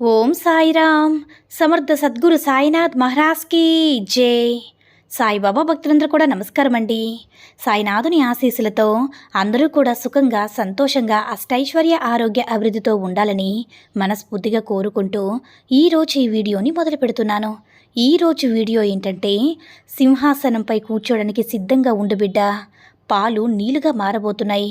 Om Sairam. సమర్థ సద్గురు సాయినాథ్ మహారాజ్కి జై. సాయిబాబా భక్తులందరూ కూడా నమస్కారం అండి సాయినాథుని ఆశీస్సులతో అందరూ కూడా సుఖంగా సంతోషంగా అష్టైశ్వర్య ఆరోగ్య అభివృద్ధితో ఉండాలని మనస్ఫూర్తిగా కోరుకుంటూ ఈరోజు ఈ వీడియోని మొదలు పెడుతున్నాను. ఈరోజు వీడియో ఏంటంటే సింహాసనంపై కూర్చోడానికి సిద్ధంగా ఉండు బిడ్డ. పాలు నీళ్ళుగా మారబోతున్నాయి.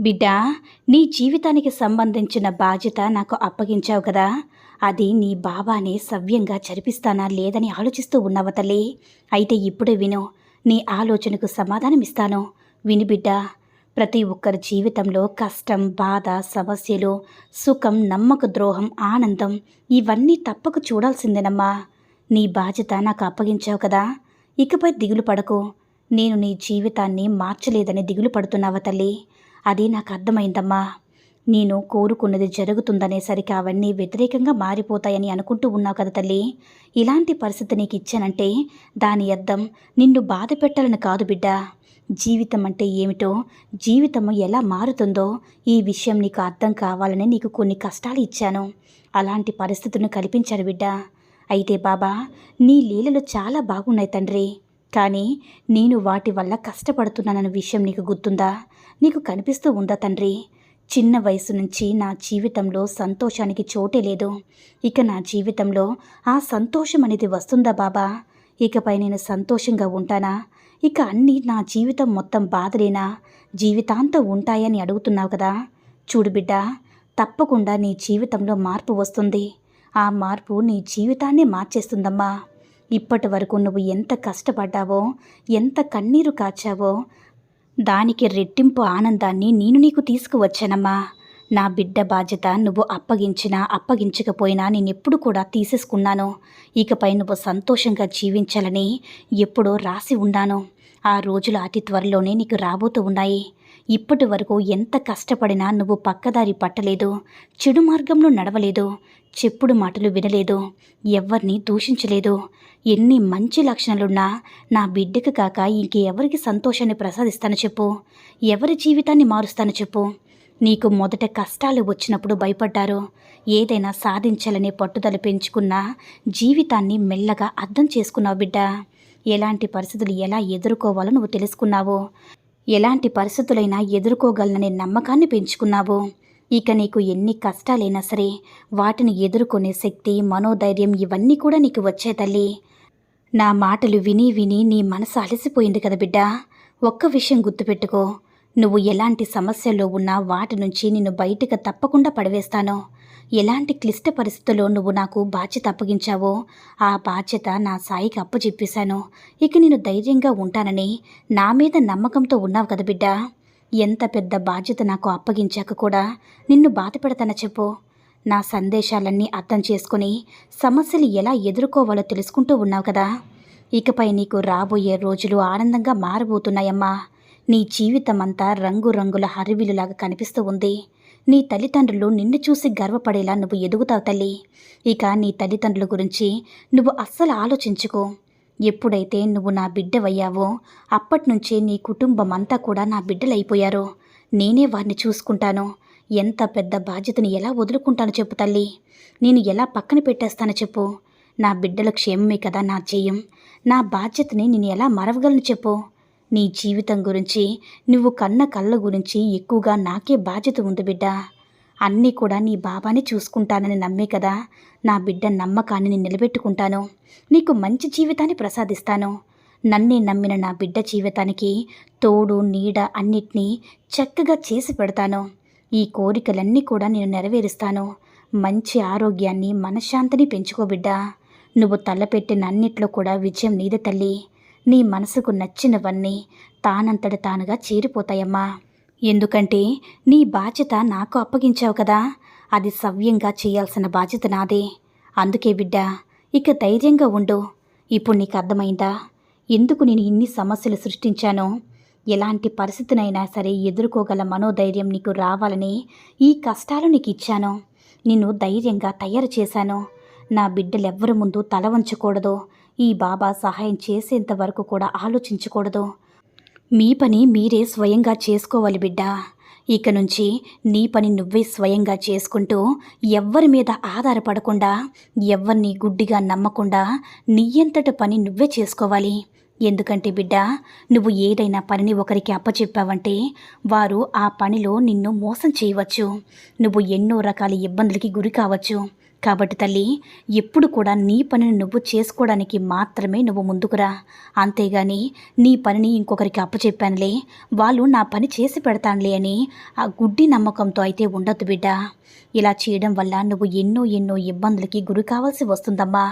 బిడ్డా నీ జీవితానికి సంబంధించిన బాధ్యత నాకు అప్పగించావు కదా. అది నీ బాబాని సవ్యంగా జరిపిస్తానా లేదని ఆలోచిస్తూ ఉన్నావు తల్లి? అయితే ఇప్పుడే విను నీ ఆలోచనకు సమాధానమిస్తాను విని బిడ్డ ప్రతి ఒక్కరి జీవితంలో కష్టం బాధ సమస్యలు సుఖం నమ్మక ద్రోహం ఆనందం ఇవన్నీ తప్పక చూడాల్సిందేనమ్మా. నీ బాధ్యత నాకు అప్పగించావు కదా. ఇకపై దిగులు పడకు. నేను నీ జీవితాన్ని మార్చలేదని దిగులు పడుతున్నావా తల్లి? అది నాకు అర్థమైందమ్మా. నేను కోరుకున్నది జరుగుతుందనేసరికి అవన్నీ వ్యతిరేకంగా మారిపోతాయని అనుకుంటూ ఉన్నావు కదా తల్లి. ఇలాంటి పరిస్థితి నీకు ఇచ్చానంటే దాని అర్థం నిన్ను బాధ పెట్టాలని కాదు బిడ్డ. జీవితం అంటే ఏమిటో జీవితం ఎలా మారుతుందో ఈ విషయం నీకు అర్థం కావాలని నీకు కొన్ని కష్టాలు ఇచ్చాను. అలాంటి పరిస్థితులను కల్పించారు బిడ్డ. అయితే బాబా నీ లీలలు చాలా బాగున్నాయి తండ్రి. కానీ నేను వాటి వల్ల కష్టపడుతున్నానన్న విషయం నీకు గుర్తుందా? నీకు కనిపిస్తూ ఉందా తండ్రి? చిన్న వయసు నుంచి నా జీవితంలో సంతోషానికి చోటే లేదు. ఇక నా జీవితంలో ఆ సంతోషం అనేది వస్తుందా బాబా? ఇకపై నేను సంతోషంగా ఉంటానా? ఇక అన్నీ నా జీవితం మొత్తం బాధలేనా? జీవితాంతం ఉంటాయని అడుగుతున్నావు కదా? చూడు బిడ్డ తప్పకుండా నీ జీవితంలో మార్పు వస్తుంది. ఆ మార్పు నీ జీవితాన్ని మార్చేస్తుందమ్మా. ఇప్పటి వరకు నువ్వు ఎంత కష్టపడ్డావో ఎంత కన్నీరు కాచావో దానికి రెట్టింపు ఆనందాన్ని నేను నీకు తీసుకువచ్చానమ్మా. నా బిడ్డ బాధ్యత నువ్వు అప్పగించినా అప్పగించకపోయినా నేను ఎప్పుడు కూడా తీసేసుకున్నాను. ఇకపై నువ్వు సంతోషంగా జీవించాలని ఎప్పుడో రాసి ఉన్నాను. ఆ రోజులు అతి త్వరలోనే నీకు రాబోతూ ఉన్నాయి. ఇప్పటి వరకు ఎంత కష్టపడినా నువ్వు పక్కదారి పట్టలేదు. చెడు మార్గంలో నడవలేదు. చెప్పుడు మాటలు వినలేదు. ఎవ్వరిని దూషించలేదు. ఎన్ని మంచి లక్షణాలున్నా నా బిడ్డకు కాక ఇంకెవరికి సంతోషాన్ని ప్రసాదిస్తాను చెప్పు. ఎవరి జీవితాన్ని మారుస్తాను చెప్పు. నీకు మొదట కష్టాలు వచ్చినప్పుడు భయపడ్డారు? ఏదైనా సాధించాలనే పట్టుదల పెంచుకున్న జీవితాన్ని మెల్లగా అర్థం చేసుకున్నావు బిడ్డ. ఎలాంటి పరిస్థితులు ఎలా ఎదుర్కోవాలో నువ్వు తెలుసుకున్నావు. ఎలాంటి పరిస్థితులైనా ఎదుర్కోగలననే నమ్మకాన్ని పెంచుకున్నావు. ఇక నీకు ఎన్ని కష్టాలైనా సరే వాటిని ఎదుర్కొనే శక్తి మనోధైర్యం ఇవన్నీ కూడా నీకు వచ్చే తల్లి. నా మాటలు విని విని నీ మనసు అలసిపోయింది కదా బిడ్డ. ఒక్క విషయం గుర్తుపెట్టుకో. నువ్వు ఎలాంటి సమస్యల్లో ఉన్నా వాటి నుంచి నిన్ను బయటకు తప్పకుండా పడవేస్తాను. ఎలాంటి క్లిష్ట పరిస్థితుల్లో నువ్వు నాకు బాధ్యత అప్పగించావో ఆ బాధ్యత నా సాయికి అప్పచెప్పేశాను. ఇక నేను ధైర్యంగా ఉంటానని నా మీద నమ్మకంతో ఉన్నావు కదా బిడ్డ. ఎంత పెద్ద బాధ్యత నాకు అప్పగించాక కూడా నిన్ను బాధ పెడతాన చెప్పు. నా సందేశాలన్నీ అర్థం చేసుకుని సమస్యలు ఎలా ఎదుర్కోవాలో తెలుసుకుంటూ ఉన్నావు కదా. ఇకపై నీకు రాబోయే రోజులు ఆనందంగా మారబోతున్నాయమ్మా. నీ జీవితం అంతా రంగురంగుల హరివిలులాగా కనిపిస్తూ ఉంది. నీ తల్లిదండ్రులు నిన్ను చూసి గర్వపడేలా నువ్వు ఎదుగుతావు తల్లి. ఇక నీ తల్లిదండ్రుల గురించి నువ్వు అస్సలు ఆలోచించుకో. ఎప్పుడైతే నువ్వు నా బిడ్డవయ్యావో అప్పటినుంచే నీ కుటుంబం అంతా కూడా నా బిడ్డలైపోయారు. నేనే వారిని చూసుకుంటాను. ఎంత పెద్ద బాధ్యతను ఎలా వదులుకుంటానో చెప్పు తల్లి. నేను ఎలా పక్కన పెట్టేస్తానో చెప్పు. నా బిడ్డల క్షేమమే కదా నా జయం. నా బాధ్యతని నేను ఎలా మరవగలను చెప్పు. నీ జీవితం గురించి నువ్వు కన్న కళ్ళ గురించి ఎక్కువగా నాకే బాధ్యత ఉంది బిడ్డ. అన్నీ కూడా నీ బాబాని చూసుకుంటానని నమ్మే కదా. నా బిడ్డ నమ్మకాన్ని నిలబెట్టుకుంటాను. నీకు మంచి జీవితాన్ని ప్రసాదిస్తాను. నన్నే నమ్మిన నా బిడ్డ జీవితానికి తోడు నీడ అన్నిటినీ చక్కగా చేసి పెడతాను. ఈ కోరికలన్నీ కూడా నేను నెరవేరుస్తాను. మంచి ఆరోగ్యాన్ని మనశ్శాంతిని పెంచుకో బిడ్డా. నువ్వు తలపెట్టిన అన్నిట్లో కూడా విజయం నీదే తల్లి. నీ మనసుకు నచ్చినవన్నీ తానంతట తానుగా చేరిపోతాయమ్మా. ఎందుకంటే నీ బాధ్యత నాకు అప్పగించావు కదా. అది సవ్యంగా చేయాల్సిన బాధ్యత నాదే. అందుకే బిడ్డ ఇక ధైర్యంగా ఉండు. ఇప్పుడు నీకు అర్థమైందా? ఎందుకు నేను ఇన్ని సమస్యలు సృష్టించానో? ఎలాంటి పరిస్థితినైనా సరే ఎదుర్కోగల మనోధైర్యం నీకు రావాలని ఈ కష్టాలు నీకు ఇచ్చాను. నిన్ను ధైర్యంగా తయారు చేశాను. నా బిడ్డలెవ్వరి ముందు తల వంచకూడదు. ఈ బాబా సహాయం చేసేంత వరకు కూడా ఆలోచించకూడదు. మీ పని మీరే స్వయంగా చేసుకోవాలి బిడ్డ. ఇక నుంచి నీ పని నువ్వే స్వయంగా చేసుకుంటూ ఎవ్వరి మీద ఆధారపడకుండా ఎవరిని గుడ్డిగా నమ్మకుండా నీయంతట పని నువ్వే చేసుకోవాలి. ఎందుకంటే బిడ్డ నువ్వు ఏదైనా పనిని ఒకరికి అప్పచెప్పావంటే వారు ఆ పనిలో నిన్ను మోసం చేయవచ్చు. నువ్వు ఎన్నో రకాల ఇబ్బందులకి గురి కావచ్చు. కాబట్టి తల్లి ఎప్పుడు కూడా నీ పనిని నువ్వు చేసుకోవడానికి మాత్రమే నువ్వు ముందుకురా. అంతేగాని నీ పనిని ఇంకొకరికి అప్పచెప్పానులే. వాళ్ళు నా పని చేసి పెడతానులే అని ఆ గుడ్డి నమ్మకంతో అయితే ఉండొద్దు బిడ్డ. ఇలా చేయడం వల్ల నువ్వు ఎన్నో ఎన్నో ఇబ్బందులకి గురి కావాల్సి వస్తుందమ్మా.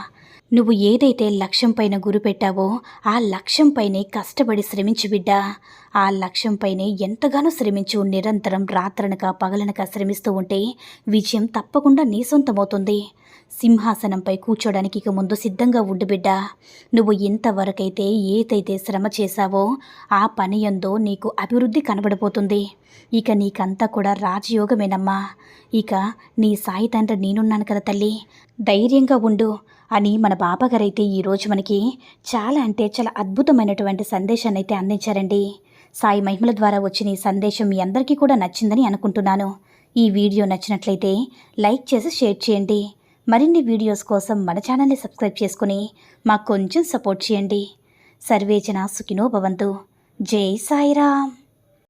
నువ్వు ఏదైతే లక్ష్యం పైన గురి పెట్టావో ఆ లక్ష్యం పైనే కష్టపడి శ్రమించు బిడ్డ. ఆ లక్ష్యం పైనే ఎంతగానో శ్రమించు. నిరంతరం రాత్రనక పగలనక శ్రమిస్తూ ఉంటే విజయం తప్పకుండా నీ సొంతమవుతుంది. సింహాసనంపై కూర్చోడానికి ఇక ముందు సిద్ధంగా ఉండు బిడ్డ. నువ్వు ఇంతవరకైతే ఏదైతే శ్రమ చేశావో ఆ పని ఎందో నీకు అభివృద్ధి కనబడిపోతుంది ఇక నీకంతా కూడా రాజయోగమేనమ్మా. ఇక నీ సాయి తండ్రి నేనున్నాను కదా తల్లి. ధైర్యంగా ఉండు అని మన బాబాగారైతే ఈరోజు మనకి చాలా అంటే చాలా అద్భుతమైనటువంటి సందేశాన్ని అయితే అందించారండి. సాయి మహిమల ద్వారా వచ్చిన ఈ సందేశం మీ అందరికీ కూడా నచ్చిందని అనుకుంటున్నాను. ఈ వీడియో నచ్చినట్లయితే లైక్ చేసి షేర్ చేయండి. మరిన్ని వీడియోస్ కోసం మన ఛానల్ని సబ్స్క్రైబ్ చేసుకుని మాకు కొంచెం సపోర్ట్ చేయండి. సర్వేజన సుఖినో భవంతు. జై సాయిరామ్.